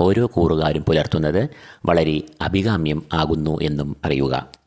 ഓരോ കൂറുകാരും പുലർത്തുന്നത് വളരെ അഭികാമ്യം ആകുന്നു എന്നും അറിയുക.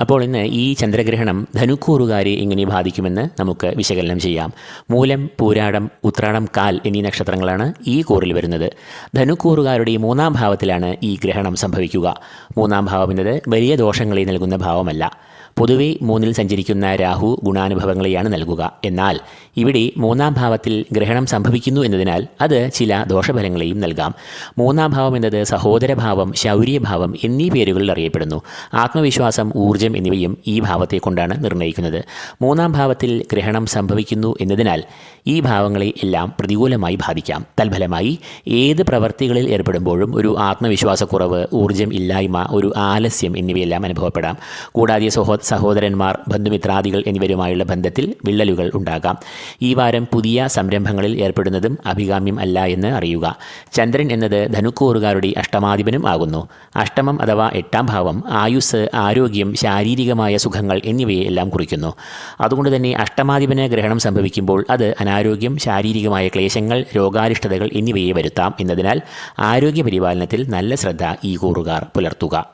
അപ്പോൾ ഇന്ന് ഈ ചന്ദ്രഗ്രഹണം ധനുക്കൂറുകാരെ എങ്ങനെ ബാധിക്കുമെന്ന് നമുക്ക് വിശകലനം ചെയ്യാം. മൂലം പൂരാടം ഉത്രാടം കാൽ എന്നീ നക്ഷത്രങ്ങളാണ് ഈ കൂറിൽ വരുന്നത്. ധനുക്കൂറുകാരുടെ മൂന്നാം ഭാവത്തിലാണ് ഈ ഗ്രഹണം സംഭവിക്കുക. മൂന്നാം ഭാവം എന്നത് വലിയ ദോഷങ്ങളെ നൽകുന്ന ഭാവമല്ല. പൊതുവെ മൂന്നിൽ സഞ്ചരിക്കുന്ന രാഹു ഗുണാനുഭവങ്ങളെയാണ് നൽകുക. എന്നാൽ ഇവിടെ മൂന്നാം ഭാവത്തിൽ ഗ്രഹണം സംഭവിക്കുന്നു എന്നതിനാൽ അത് ചില ദോഷഫലങ്ങളെയും നൽകാം. മൂന്നാം ഭാവം എന്നത് സഹോദരഭാവം ശൗര്യഭാവം എന്നീ പേരുകളിൽ അറിയപ്പെടുന്നു. ആത്മവിശ്വാസം ഊർജം എന്നിവയും ഈ ഭാവത്തെ കൊണ്ടാണ് നിർണയിക്കുന്നത്. മൂന്നാം ഭാവത്തിൽ ഗ്രഹണം സംഭവിക്കുന്നു എന്നതിനാൽ ഈ ഭാവങ്ങളെ എല്ലാം പ്രതികൂലമായി ബാധിക്കാം. തൽഫലമായി ഏത് പ്രവൃത്തികളിൽ ഏർപ്പെടുമ്പോഴും ഒരു ആത്മവിശ്വാസക്കുറവ് ഊർജം ഇല്ലായ്മ ഒരു ആലസ്യം എന്നിവയെല്ലാം അനുഭവപ്പെടാം. കൂടാതെ സഹോ സഹോദരന്മാർ ബന്ധുമിത്രാദികൾ എന്നിവരുമായുള്ള ബന്ധത്തിൽ വിള്ളലുകൾ ഉണ്ടാകാം. ഈ വാരം പുതിയ സംരംഭങ്ങളിൽ ഏർപ്പെടുന്നതും അഭികാമ്യം അല്ല എന്ന് അറിയുക. ചന്ദ്രൻ എന്നത് ധനുക്കൂറുകാരുടെ അഷ്ടമാധിപനും ആകുന്നു. അഷ്ടമം അഥവാ എട്ടാം ഭാവം ആയുസ് ആരോഗ്യം ശാരീരികമായ സുഖങ്ങൾ എന്നിവയെ എല്ലാം കുറിക്കുന്നു. അതുകൊണ്ട് തന്നെ അഷ്ടമാധിപന് ഗ്രഹണം സംഭവിക്കുമ്പോൾ അത് അനാരോഗ്യം ശാരീരികമായ ക്ലേശങ്ങൾ രോഗാരിഷ്ടതകൾ എന്നിവയെ വരുത്താം. എന്നതിനാൽ ആരോഗ്യ പരിപാലനത്തിൽ നല്ല ശ്രദ്ധ ഈ കൂറുകാർ പുലർത്തുക.